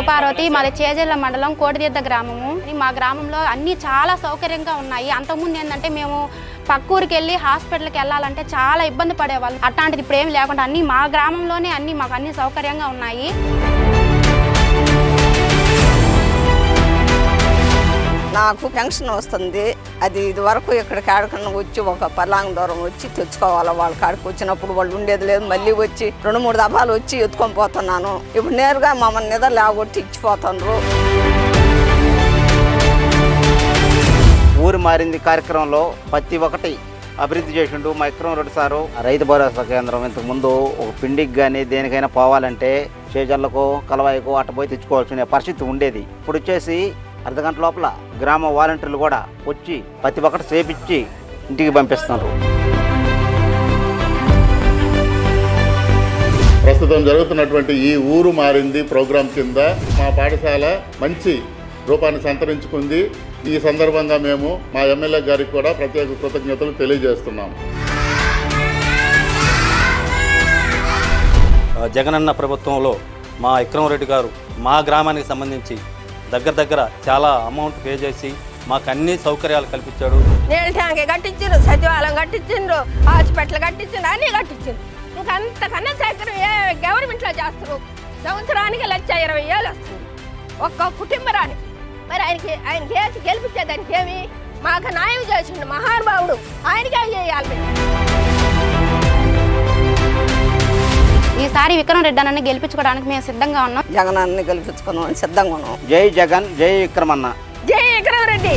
శివపార్వతి మాది చేజల్ల మండలం కోటిదీర్థ గ్రామము. మా గ్రామంలో అన్నీ చాలా సౌకర్యంగా ఉన్నాయి. అంతకుముందు ఏంటంటే మేము పక్క ఊరికి వెళ్ళి హాస్పిటల్కి వెళ్ళాలంటే చాలా ఇబ్బంది పడేవాళ్ళం. అట్లాంటిది ఇప్పుడు ఏం లేకుండా అన్నీ మా గ్రామంలోనే అన్నీ మాకు అన్ని సౌకర్యంగా ఉన్నాయి. నాకు పెన్షన్ వస్తుంది. అది ఇది వరకు ఇక్కడికి ఆడకన్నా వచ్చి ఒక పర్లాంగ దూరం వచ్చి తెచ్చుకోవాలి. వాళ్ళ కాడికి వచ్చినప్పుడు వాళ్ళు ఉండేది లేదు. మళ్ళీ వచ్చి రెండు మూడు దఫాలు వచ్చి ఎత్తుకొని పోతున్నాను. ఇప్పుడు నేరుగా మమ్మల్ని నిద్ర లేగొట్టి ఇచ్చిపోతున్నారు ఊరు మారింది కార్యక్రమంలో ప్రతి ఒక్కటి అభివృద్ధి చేసిండు మా విక్రమ్ రెడ్డి సారు. రైతు భరోసా కేంద్రం ఇంతకు ముందు ఒక పిండికి కానీ దేనికైనా పోవాలంటే చేజర్లకు కలవాయికు అట్ట పోయి తెచ్చుకోవాల్సిన పరిస్థితి ఉండేది. ఇప్పుడు వచ్చేసి అర్ధ గంట లోపల గ్రామ వాలంటీర్లు కూడా వచ్చి ప్రతి ఒక్కటి చేపించి ఇంటికి పంపిస్తున్నారు. ప్రస్తుతం జరుగుతున్నటువంటి ఈ ఊరు మారింది ప్రోగ్రాం కింద. మా పాఠశాల మంచి రూపాన్ని సంతరించుకుంది. ఈ సందర్భంగా మేము మా ఎమ్మెల్యే గారికి కూడా ప్రత్యేక కృతజ్ఞతలు తెలియజేస్తున్నాం. ఆ, జగనన్న ప్రభుత్వంలో మా విక్రమరెడ్డి గారు మా గ్రామానికి సంబంధించి దగ్గర దగ్గర చాలా అమౌంట్ పే చేసి మాకు అన్ని సౌకర్యాలు కల్పించాడు. నీళ్ళ ట్యాంక్ కట్టించిండ్రు సచివాలయం కట్టించిండ్రు హాస్పిటల్ కట్టించిండ్రు అన్నీ కట్టించిండ్రు. ఇంకంతకన్నా సౌకర్యం ఏ గవర్నమెంట్లో చేస్తారు? సంవత్సరానికి లక్ష ఇరవై వేలు వస్తుంది. ఒక్క కుటుంబరానికి మరి ఆయనకి ఆయన కేసు గెలిపించేదానికి ఏమి? మాకు న్యాయం చేసిండు మహానుభావుడు. ఆయనకే చేయాలి? ఈసారి విక్రమ్ రెడ్డి అన్నని గెలిపించుకోవడానికి మేము సిద్ధంగా ఉన్నాం. జగనాన్ని గెలిపించుకుందామని సిద్ధంగా ఉన్నాం. జై జగన్ జై విక్రమన్న. జై విక్రమరెడ్డి.